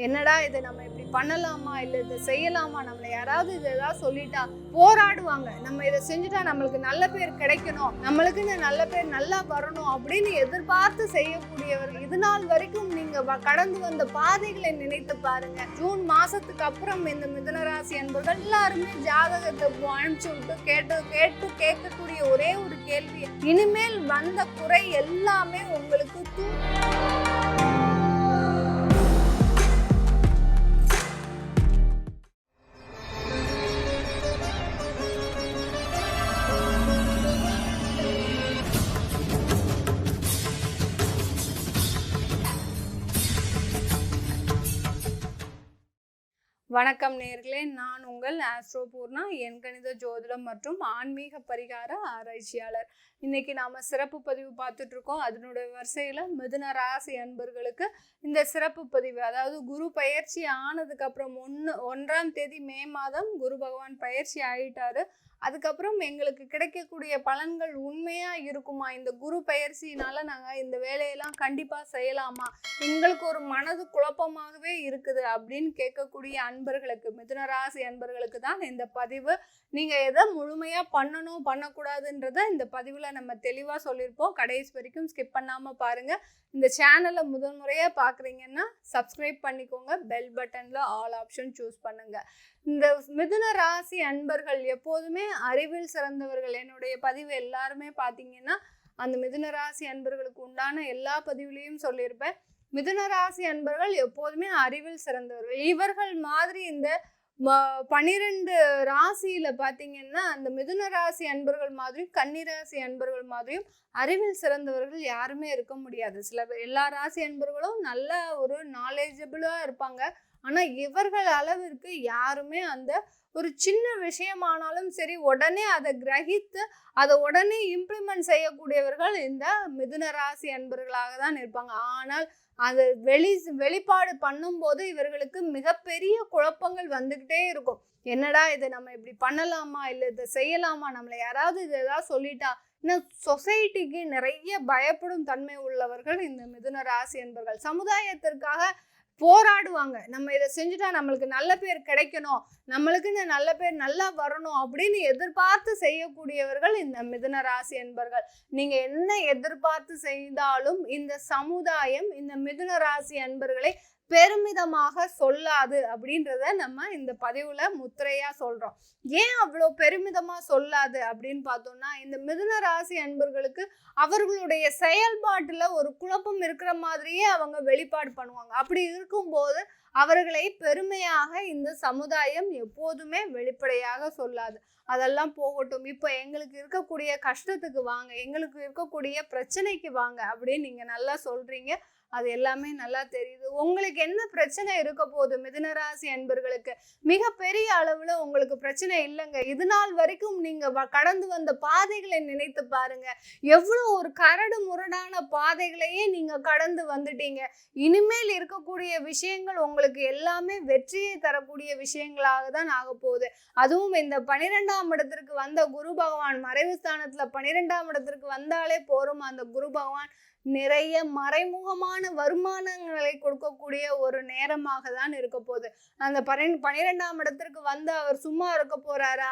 என்னடா இதை நம்ம இப்படி பண்ணலாமா? இல்லை இதை செய்யலாமா? நம்மளை யாராவது இதை ஏதாவது சொல்லிட்டா போராடுவாங்க. நம்ம இதை செஞ்சுட்டா நம்மளுக்கு நல்ல பேர் கிடைக்கணும். நம்மளுக்குன்னு நல்ல பேர் நல்லா வரணும் அப்படின்னு எதிர்பார்த்து செய்யக்கூடியவர். இது நாள் வரைக்கும் நீங்க வ- கடந்து வந்த பாதைகளை நினைத்து பாருங்க. ஜூன் மாசத்துக்கு அப்புறம் இந்த மிதனராசி என்பவர்கள் எல்லாருமே ஜாதகத்தை அனுப்பிச்சு விட்டு கேட்டு கேட்டு கேட்கக்கூடிய ஒரே ஒரு கேள்வி. இனிமேல் வந்த குறை எல்லாமே உங்களுக்கு தூ வணக்கம் நேர்களே. நான் உங்கள் ஆஸ்ட்ரோ பூர்ணா எண்கணித ஜோதிடம் மற்றும் ஆன்மீக பரிகார ஆராய்ச்சியாளர். இன்னைக்கு நாம சிறப்பு பதிவு பார்த்துட்டு இருக்கோம். அதனுடைய வரிசையில் மிதுன ராசி அன்பர்களுக்கு இந்த சிறப்பு பதிவு. அதாவது குரு பயிற்சி ஆனதுக்கப்புறம் ஒன்று ஒன்றாம் தேதி மே மாதம் குரு பகவான் பயிற்சி ஆயிட்டாரு. அதுக்கப்புறம் எங்களுக்கு கிடைக்கக்கூடிய பலன்கள் உண்மையா இருக்குமா? இந்த குரு பயிற்சியினால நாங்க இந்த வேலையெல்லாம் கண்டிப்பா செய்யலாமா? எங்களுக்கு ஒரு மனது குழப்பமாகவே இருக்குது அப்படின்னு கேட்கக்கூடிய அன்பர்களுக்கு மிதுனராசி அன்பர்களுக்கு தான் இந்த பதிவு. நீங்க எதை முழுமையா பண்ணணும் பண்ணக்கூடாதுன்றத இந்த பதிவுல நம்ம தெளிவா சொல்லியிருப்போம். கடைசி வரைக்கும் ஸ்கிப் பண்ணாம பாருங்க. இந்த சேனலை முதல் முறையா பாக்குறீங்கன்னா சப்ஸ்கிரைப் பண்ணிக்கோங்க. பெல் பட்டன்ல ஆல் ஆப்ஷன் சூஸ் பண்ணுங்க. இந்த மிதுன ராசி அன்பர்கள் எப்போதுமே அறிவில் சிறந்தவர்கள். என்னுடைய பதிவு எல்லாருமே பார்த்தீங்கன்னா அந்த மிதுன ராசி அன்பர்களுக்கு உண்டான எல்லா பதிவுலையும் சொல்லியிருப்பேன். மிதுன ராசி அன்பர்கள் எப்போதுமே அறிவில் சிறந்தவர்கள். இவர்கள் மாதிரி இந்த ம- பனிரெண்டு ராசியில பார்த்தீங்கன்னா அந்த மிதுன ராசி அன்பர்கள் மாதிரியும் கன்னிராசி அன்பர்கள் மாதிரியும் அறிவில் சிறந்தவர்கள் யாருமே இருக்க முடியாது. சில பேர் எல்லா ராசி அன்பர்களும் நல்ல ஒரு நாலேஜபிளாக இருப்பாங்க. ஆனால் இவர்கள் அளவிற்கு யாருமே அந்த ஒரு சின்ன விஷயமானாலும் சரி உடனே அதை கிரகித்து அதை உடனே இம்ப்ளிமெண்ட் செய்யக்கூடியவர்கள் இந்த மிதுன ராசி அன்பர்களாக தான் இருப்பாங்க. ஆனால் அதை வெளி வெளிப்பாடு பண்ணும்போது இவர்களுக்கு மிகப்பெரிய குழப்பங்கள் வந்துக்கிட்டே இருக்கும். என்னடா இதை நம்ம இப்படி பண்ணலாமா? இல்லை இதை செய்யலாமா? நம்மளை யாராவது இதை ஏதாவது சொல்லிட்டா? இன்னும் சொசைட்டிக்கு நிறைய பயப்படும் தன்மை உள்ளவர்கள் இந்த மிதுன ராசி என்பர்கள் சமுதாயத்திற்காக போராடுவாங்க. நம்ம இதை செஞ்சுட்டா நம்மளுக்கு நல்ல பேர் கிடைக்கணும். நம்மளுக்குன்னு நல்ல பேர் நல்லா வரணும் அப்படின்னு எதிர்பார்த்து செய்யக்கூடியவர்கள் இந்த மிதுன ராசி என்பர்கள். நீங்க என்ன எதிர்பார்த்து செய்தாலும் இந்த சமுதாயம் இந்த மிதுன ராசி அன்பர்களை பெருமிதமாக சொல்லாது அப்படின்றத நம்ம இந்த பதிவுல முத்திரையா சொல்றோம். ஏன் அவ்வளோ பெருமிதமா சொல்லாது அப்படின்னு பார்த்தோம்னா இந்த மிதுன ராசி அன்பர்களுக்கு அவர்களுடைய செயல்பாட்டுல ஒரு குழப்பம் இருக்கிற மாதிரியே அவங்க வெளிப்பாடு பண்ணுவாங்க. அப்படி இருக்கும்போது அவர்களை பெருமையாக இந்த சமுதாயம் எப்போதுமே வெளிப்படையாக சொல்லாது. அதெல்லாம் போகட்டும். இப்போ எங்களுக்கு இருக்கக்கூடிய கஷ்டத்துக்கு வாங்க எங்களுக்கு இருக்கக்கூடிய பிரச்சனைக்கு வாங்க அப்படின்னு நீங்கள் நல்லா சொல்கிறீங்க அது எல்லாமே நல்லா தெரியுது. உங்களுக்கு என்ன பிரச்சனை இருக்க போகுது மிதுனராசி அன்பர்களுக்கு? மிகப்பெரிய அளவுல உங்களுக்கு பிரச்சனை இல்லைங்க. இது நாள் வரைக்கும் நீங்க வ- கடந்து வந்த பாதைகளை நினைத்து பாருங்க. எவ்வளோ ஒரு கரடு முரடான பாதைகளையே நீங்க கடந்து வந்துட்டீங்க. இனிமேல் இருக்கக்கூடிய விஷயங்கள் உங்களுக்கு எல்லாமே வெற்றியை தரக்கூடிய விஷயங்களாக தான் ஆக போகுது. அதுவும் இந்த பனிரெண்டாம் இடத்திற்கு வந்த குரு பகவான் மறைவு ஸ்தானத்துல பனிரெண்டாம் இடத்திற்கு வந்தாலே போரும் அந்த குரு பகவான் நிறைய மறைமுகமான வருமானங்களை கொடுக்கக்கூடிய ஒரு நேரமாக தான் இருக்க போகுது. அந்த பன்னிரெண்டாம் இடத்திற்கு வந்து அவர் சும்மா இருக்க போறாரா?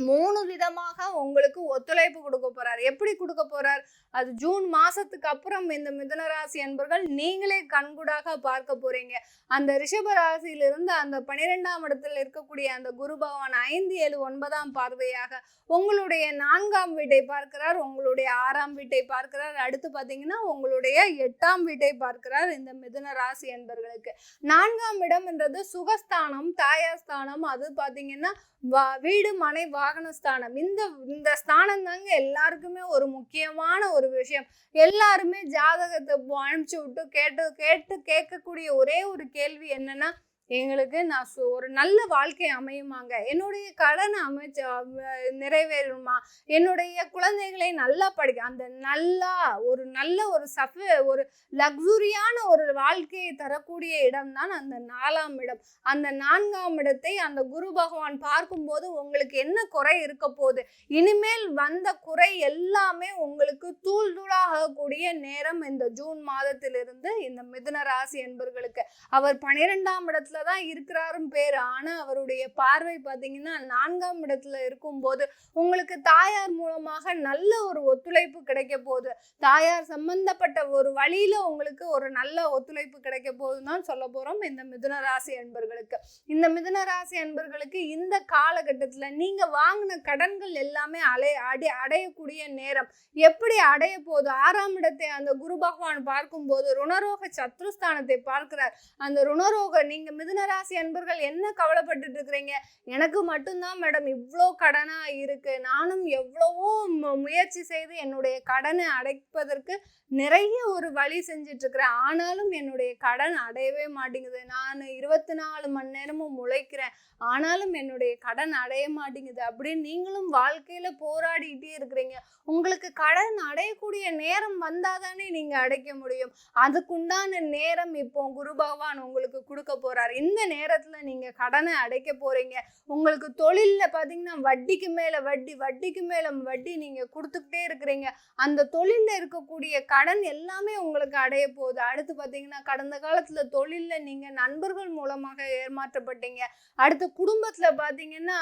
மூணு விதமாக உங்களுக்கு ஒத்துழைப்பு கொடுக்க போறார். எப்படி கொடுக்க போறார்? அது ஜூன் மாசத்துக்கு அப்புறம் இந்த மிதுனராசி அன்பர்கள் நீங்களே கண்கூடாக பார்க்க போறீங்க. அந்த ரிஷப ராசியிலிருந்து அந்த பனிரெண்டாம் இடத்தில் இருக்கக்கூடிய அந்த குரு பகவான் ஐந்து ஏழு ஒன்பதாம் பார்வையாக உங்களுடைய நான்காம் வீட்டை பார்க்கிறார். உங்களுடைய ஆறாம் வீட்டை பார்க்கிறார். அடுத்து பார்த்தீங்கன்னா உங்களுடைய எட்டாம் வீட்டை பார்க்கிறார் இந்த மிதுன ராசி என்பர்களுக்கு நான்காம் இடம் என்றது சுகஸ்தானம் தாயாஸ்தானம். அது பார்த்தீங்கன்னா வா வீடு மனை வாகன ஸ்தானம். இந்த இந்த ஸ்தானம் தாங்க எல்லாருக்குமே ஒரு முக்கியமான ஒரு விஷயம். எல்லாருமே ஜாதகத்தை அனுப்பிச்சி அனுப்பிச்சு விட்டு கேட்டு கேட்டு கேட்கக்கூடிய ஒரே ஒரு கேள்வி என்னன்னா எங்களுக்கு நான் சு- ஒரு நல்ல வாழ்க்கை அமையுமாங்க. என்னுடைய கடன் அமைச்ச நிறைவேறுமா? என்னுடைய குழந்தைகளை நல்லா படிக்க அந்த நல்லா ஒரு நல்ல ஒரு சஃப ஒரு லக்ஸுரியான ஒரு வாழ்க்கையை தரக்கூடிய இடம் தான் அந்த நாலாம் இடம். அந்த நான்காம் இடத்தை அந்த குரு பகவான் பார்க்கும்போது உங்களுக்கு என்ன குறை இருக்க போகுது? இனிமேல் வந்த குறை எல்லாமே உங்களுக்கு தூள் தூளாகக்கூடிய நேரம் இந்த ஜூன் மாதத்திலிருந்து இந்த மிதுன ராசி என்பர்களுக்கு. அவர் பன்னிரெண்டாம் இடத்துல தான் இருக்கிறாரும் பேர். ஆனால் அவருடைய பார்வை பார்த்தீங்கன்னா நான்காம் இடத்துல இருக்கும்போது உங்களுக்கு தாயார் மூலமாக நல்ல ஒரு ஒத்துழைப்பு கிடைக்க போகுது. தாயார் சம்பந்தப்பட்ட ஒரு வழியில் உங்களுக்கு ஒரு நல்ல ஒத்துழைப்பு கிடைக்க போகுதுன்னு தான் சொல்ல போகிறோம் இந்த மிதுன ராசி அன்பர்களுக்கு. இந்த மிதுன ராசி அன்பர்களுக்கு இந்த காலகட்டத்தில் நீங்கள் வாங்கின கடன்கள் எல்லாமே அலை அடை அடையக்கூடிய நேரம். எப்படி அடைய போகுது? ஆறாம் இடத்தை அந்த குரு பகவான் பார்க்கும்போது ருணரோக சத்ருஸ்தானத்தை பார்க்கிறார். அந்த ருணரோக நீங்கள் மிதுன ராசி அன்பர்கள் என்ன கவலைப்பட்டுட்டு இருக்கிறீங்க எனக்கு மட்டும்தான் மேடம் இவ்வளோ கடனாக இருக்குது நானும் எவ்வளவோ மு- முயற்சி செய்து என்னுடைய கடனை அடைப்பதற்கு நிறைய ஒரு வழி செஞ்சுட்டு ஆனாலும் என்னுடைய கடன் அடையவே மாட்டேங்குது. நான் இருபத்தி நாலு மணி நேரமும் முளைக்கிறேன் ஆனாலும் என்னுடைய கடன் அடைய மாட்டேங்குது அப்படின்னு நீங்களும் வாழ்க்கையில் போராடிக்கிட்டே இருக்கிறீங்க. உங்களுக்கு கடன் அடையக்கூடிய நேரம் வந்தால் தானே நீங்கள் அடைக்க முடியும். அதுக்குண்டான நேரம் இப்போ குரு பகவான் உங்களுக்கு கொடுக்க போகிறார் இந்த நேரத்தில் நீங்கள் கடனை அடைக்க போகிறீங்க உங்களுக்கு தொழிலில் பார்த்தீங்கன்னா வட்டிக்கு மேலே வட்டி வட்டிக்கு மேலே வட்டி நீங்கள் கொடுத்துக்கிட்டே இருக்கிறீங்க. அந்த தொழிலில் இருக்கக்கூடிய கடன் கடன் எல்லாமே உங்களுக்கு அடைய போகுது. அடுத்து பார்த்தீங்கன்னா கடந்த காலத்தில் தொழிலில் நீங்கள் நண்பர்கள் மூலமாக ஏமாற்றப்பட்டீங்க. அடுத்து குடும்பத்தில் பார்த்தீங்கன்னா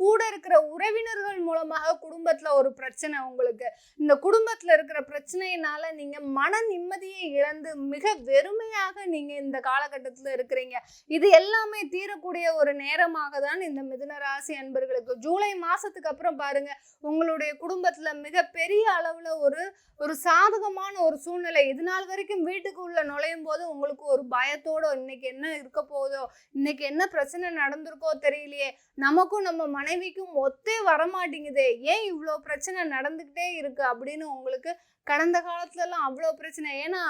கூட இருக்கிற உறவினர்கள் மூலமாக குடும்பத்தில் ஒரு பிரச்சனை உங்களுக்கு. இந்த குடும்பத்தில் இருக்கிற பிரச்சனையினால நீங்கள் மன நிம்மதியை இழந்து மிக வெறுமையாக நீங்கள் இந்த காலகட்டத்தில் இருக்கிறீங்க. இது எல்லாமே தீரக்கூடிய ஒரு நேரமாக தான் இந்த மிதுன ராசி அன்பர்களுக்கு. ஜூலை மாதத்துக்கு அப்புறம் பாருங்கள் உங்களுடைய குடும்பத்தில் மிக பெரிய ஒரு ஒரு சாதகமான ஒரு சூழ்நிலை. இது நாள் வரைக்கும் வீட்டுக்குள்ள நுழையும் போது உங்களுக்கு ஒரு பயத்தோட இன்னைக்கு என்ன இருக்க போதோ இன்னைக்கு என்ன பிரச்சனை நடந்திருக்கோ தெரியலையே நமக்கும் நம்ம மனைவிக்கும் ஒத்தே வரமாட்டேங்குதே ஏன் இவ்வளோ பிரச்சனை நடந்துக்கிட்டே இருக்கு? அப்படின்னு உங்களுக்கு கடந்த காலத்துலலாம் அவ்வளோ பிரச்சனை. ஏன்னா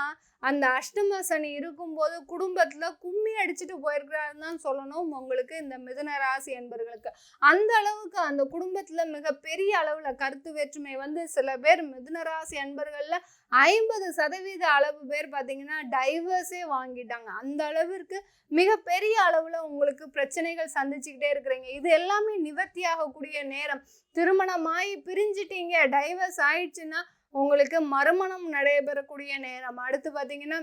அந்த அஷ்டம சனி இருக்கும்போது குடும்பத்தில் கும்மி அடிச்சுட்டு போயிருக்கிறாருன்னு தான் சொல்லணும் உங்களுக்கு இந்த மிதன ராசி என்பர்களுக்கு. அந்த அளவுக்கு அந்த குடும்பத்தில் மிகப்பெரிய அளவில் கருத்து வேற்றுமை வந்து சில பேர் மிதன ராசி என்பர்களில் ஐம்பது சதவீத அளவு பேர் பார்த்தீங்கன்னா டைவர்ஸே வாங்கிட்டாங்க. அந்த அளவிற்கு மிகப்பெரிய அளவில் உங்களுக்கு பிரச்சனைகள் சந்திச்சுக்கிட்டே இருக்கிறீங்க. இது எல்லாமே நிவர்த்தி ஆகக்கூடிய நேரம். திருமணமாகி பிரிஞ்சிட்டீங்க டைவர்ஸ் ஆயிடுச்சுன்னா உங்களுக்கு மறுமணம் நடைபெறக்கூடிய நேரம். அடுத்து பார்த்தீங்கன்னா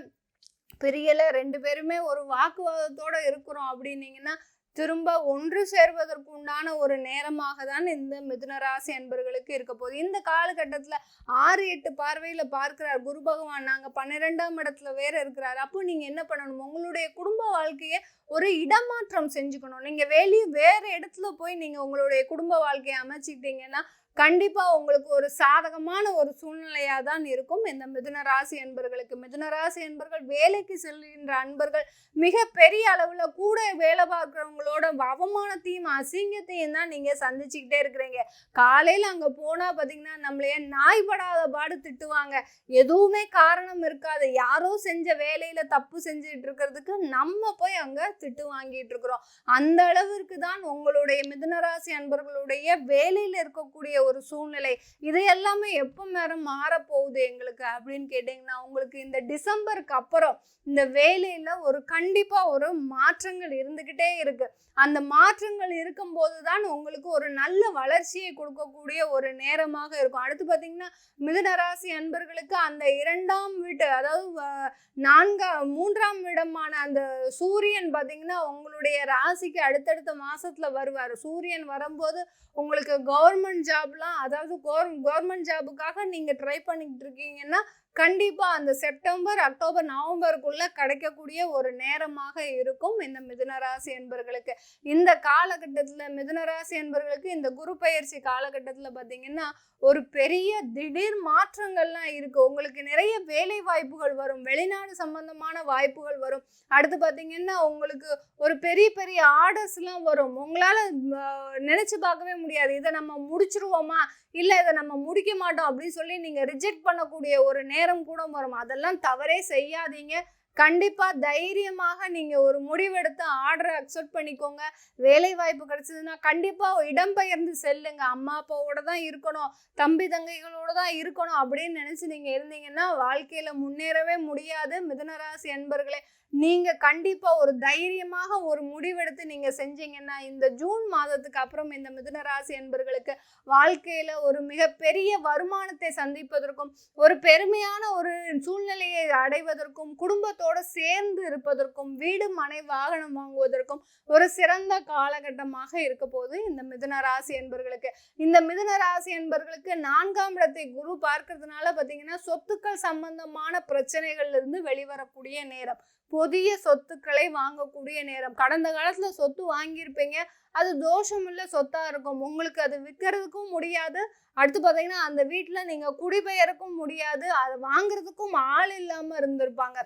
பிரியல ரெண்டு பேருமே ஒரு வாக்குவாதத்தோட இருக்கிறோம் அப்படின்னீங்கன்னா திரும்ப ஒன்று சேர்வதற்கு உண்டான ஒரு நேரமாக தான் இந்த மிதுனராசி என்பர்களுக்கு அன்பர்களுக்கு இருக்க போகுது. இந்த காலகட்டத்தில் ஆறு எட்டு பார்வையில் பார்க்கிறார் குரு பகவான். நாங்கள் பன்னிரெண்டாம் இடத்துல வேற இருக்கிறார். அப்போ நீங்கள் என்ன பண்ணணும்? உங்களுடைய குடும்ப வாழ்க்கையை ஒரு இடமாற்றம் செஞ்சுக்கணும். நீங்கள் வெளியே வேறு இடத்துல போய் நீங்கள் உங்களுடைய குடும்ப வாழ்க்கையை அமைச்சிக்கிட்டீங்கன்னா கண்டிப்பாக உங்களுக்கு ஒரு சாதகமான ஒரு சூழ்நிலையாக தான் இருக்கும். இந்த மிதுன ராசி அன்பர்களுக்கு மிதுன ராசி அன்பர்கள் வேலைக்கு செல்கின்ற அன்பர்கள் மிக பெரிய அளவில் கூட வேலை பார்க்குறவங்களோட அவமானத்தையும் அசிங்கத்தையும் தான் நீங்கள் சந்திச்சுக்கிட்டே இருக்கிறீங்க. காலையில் அங்கே போனால் பார்த்தீங்கன்னா நம்மளைய நாய்படாத பாடு திட்டுவாங்க. எதுவுமே காரணம் இருக்காது. யாரோ செஞ்ச வேலையில் தப்பு செஞ்சுட்டு இருக்கிறதுக்கு நம்ம போய் அங்கே திட்டு வாங்கிட்டு இருக்கிறோம். அந்த அளவிற்கு தான் உங்களுடைய மிதுனராசி அன்பர்களுடைய வேலையில் இருக்கக்கூடிய ஒரு சூழ்நிலை. இது எல்லாமே எப்போ மேலும் மாறப்போகுது எங்களுக்கு அப்படின்னு கேட்டிங்கன்னா உங்களுக்கு இந்த டிசம்பருக்கு அப்புறம் இந்த வேலையில் ஒரு கண்டிப்பாக ஒரு மாற்றங்கள் இருந்துக்கிட்டே இருக்குது அந்த மாற்றங்கள் இருக்கும்போது தான் உங்களுக்கு ஒரு நல்ல வளர்ச்சியை கொடுக்கக்கூடிய ஒரு நேரமாக இருக்கும். அடுத்து பார்த்திங்கன்னா மிதுனராசி அன்பர்களுக்கு அந்த இரண்டாம் வீட்டு அதாவது வ- நான்காம் மூன்றாம் இடமான அந்த சூரியன் பார்த்திங்கன்னா உங்களுடைய ராசிக்கு அடுத்தடுத்த மாதத்தில் வருவார். சூரியன் வரும்போது உங்களுக்கு கவர்மெண்ட் ஜாப் ஜாப்லாம் அதாவது கவர்மெண்ட் ஜாபுக்காக நீங்கள் ட்ரை பண்ணிக்கிட்டு இருக்கீங்கன்னா கண்டிப்பாக அந்த செப்டம்பர் அக்டோபர் நவம்பருக்குள்ள கிடைக்கக்கூடிய ஒரு நேரமாக இருக்கும் இந்த மிதுனராசி என்பர்களுக்கு. இந்த காலகட்டத்தில் மிதுனராசி என்பர்களுக்கு இந்த குரு பயிற்சி காலகட்டத்தில் பார்த்தீங்கன்னா ஒரு பெரிய திடீர் மாற்றங்கள்லாம் இருக்கு. உங்களுக்கு நிறைய வேலை வாய்ப்புகள் வரும். வெளிநாடு சம்பந்தமான வாய்ப்புகள் வரும். அடுத்து பார்த்தீங்கன்னா உங்களுக்கு ஒரு பெரிய பெரிய ஆர்டர்ஸ்லாம் வரும். உங்களால் நினச்சி பார்க்கவே முடியாது. இதை நம்ம முடிச்சிருவோமா? இல்லை இதை நம்ம முடிக்க மாட்டோம் அப்படின்னு சொல்லி நீங்கள் ரிஜெக்ட் பண்ணக்கூடிய ஒரு நேரம் கூட வரும். அதெல்லாம் தவறே செய்யாதீங்க. கண்டிப்பாக தைரியமாக நீங்கள் ஒரு முடிவெடுத்து ஆர்டரை அக்செப்ட் பண்ணிக்கோங்க. வேலை வாய்ப்பு கிடைச்சதுன்னா கண்டிப்பாக இடம்பெயர்ந்து செல்லுங்க. அம்மா அப்பாவோட தான் இருக்கணும். தம்பி தங்கைகளோட தான் இருக்கணும் அப்படின்னு நினச்சி நீங்கள் இருந்தீங்கன்னா வாழ்க்கையில் முன்னேறவே முடியாது. மிதனராசி அன்பர்களே நீங்கள் கண்டிப்பாக ஒரு தைரியமாக ஒரு முடிவெடுத்து நீங்கள் செஞ்சீங்கன்னா இந்த ஜூன் மாதத்துக்கு அப்புறம் இந்த மிதுன ராசி என்பர்களுக்கு வாழ்க்கையில் ஒரு மிகப்பெரிய வருமானத்தை சந்திப்பதற்கும் ஒரு பெருமையான ஒரு சூழ்நிலையை அடைவதற்கும் குடும்பத்தோடு சேர்ந்து இருப்பதற்கும் வீடு மனை வாகனம் வாங்குவதற்கும் ஒரு சிறந்த காலகட்டமாக இருக்க போது இந்த மிதுன ராசி என்பர்களுக்கு. இந்த மிதுன ராசி என்பர்களுக்கு நான்காம் இடத்தை குரு பார்க்கறதுனால பார்த்தீங்கன்னா சொத்துக்கள் சம்பந்தமான பிரச்சனைகள்லேருந்து வெளிவரக்கூடிய நேரம். புதிய சொத்துக்களை வாங்கக்கூடிய நேரம். கடந்த காலத்தில் சொத்து வாங்கியிருப்பீங்க. அது தோஷமுள்ள சொத்தாக இருக்கும். உங்களுக்கு அது விற்கிறதுக்கும் முடியாது. அடுத்து பார்த்தீங்கன்னா அந்த வீட்டில் நீங்கள் குடிபெயருக்கும் முடியாது. அதை வாங்குறதுக்கும் ஆள் இல்லாமல் இருந்திருப்பாங்க.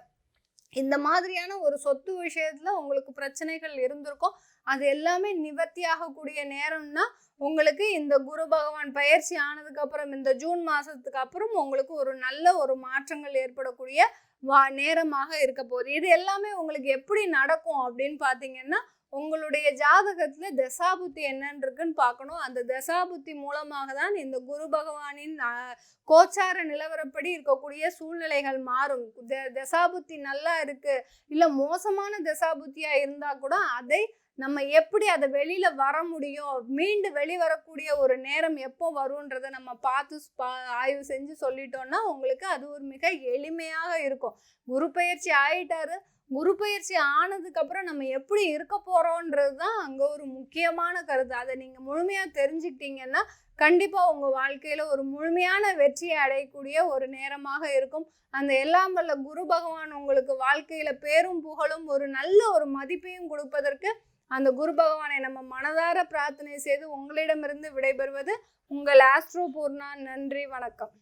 இந்த மாதிரியான ஒரு சொத்து விஷயத்துல உங்களுக்கு பிரச்சனைகள் இருந்திருக்கும். அது எல்லாமே நிவர்த்தி ஆகக்கூடிய நேரம்னா உங்களுக்கு இந்த குரு பகவான் பயிற்சி ஆனதுக்கு அப்புறம் இந்த ஜூன் மாசத்துக்கு அப்புறம் உங்களுக்கு ஒரு நல்ல ஒரு மாற்றங்கள் ஏற்படக்கூடிய வா நேரமாக இருக்க போகுது. இது எல்லாமே உங்களுக்கு எப்படி நடக்கும் அப்படின்னு பார்த்தீங்கன்னா உங்களுடைய ஜாதகத்தில் தசாபுத்தி என்னென்னுருக்குன்னு பார்க்கணும். அந்த தசாபுத்தி மூலமாக தான் இந்த குரு பகவானின் கோச்சார நிலவரப்படி இருக்கக்கூடிய சூழ்நிலைகள் மாறும். த- தசாபுத்தி நல்லா இருக்கு. இல்லை மோசமான தசாபுத்தியா இருந்தா கூட அதை நம்ம எப்படி அதை வெளியில வர முடியும்? மீண்டு வெளிவரக்கூடிய ஒரு நேரம் எப்போ வரும்ன்றதை நம்ம பார்த்து பா- ஆய்வு செஞ்சு சொல்லிட்டோம்னா உங்களுக்கு அது ஒரு மிக எளிமையாக இருக்கும். குரு பயிற்சி ஆயிட்டாரு. குரு பயிற்சி ஆனதுக்கு அப்புறம் நம்ம எப்படி இருக்க போகிறோன்றது தான் அங்கே ஒரு முக்கியமான கருத்து. அதை நீங்கள் முழுமையாக தெரிஞ்சுக்கிட்டீங்கன்னா கண்டிப்பாக உங்கள் வாழ்க்கையில் ஒரு முழுமையான வெற்றியை அடையக்கூடிய ஒரு நேரமாக இருக்கும். அந்த எல்லாம் வல்ல குரு பகவான் உங்களுக்கு வாழ்க்கையில் பேரும் புகழும் ஒரு நல்ல ஒரு மதிப்பையும் கொடுப்பதற்கு அந்த குரு பகவானை நம்ம மனதார பிரார்த்தனை செய்து உங்களிடமிருந்து விடைபெறுவது உங்கள் ஆஸ்ட்ரோ பூர்ணா. நன்றி வணக்கம்.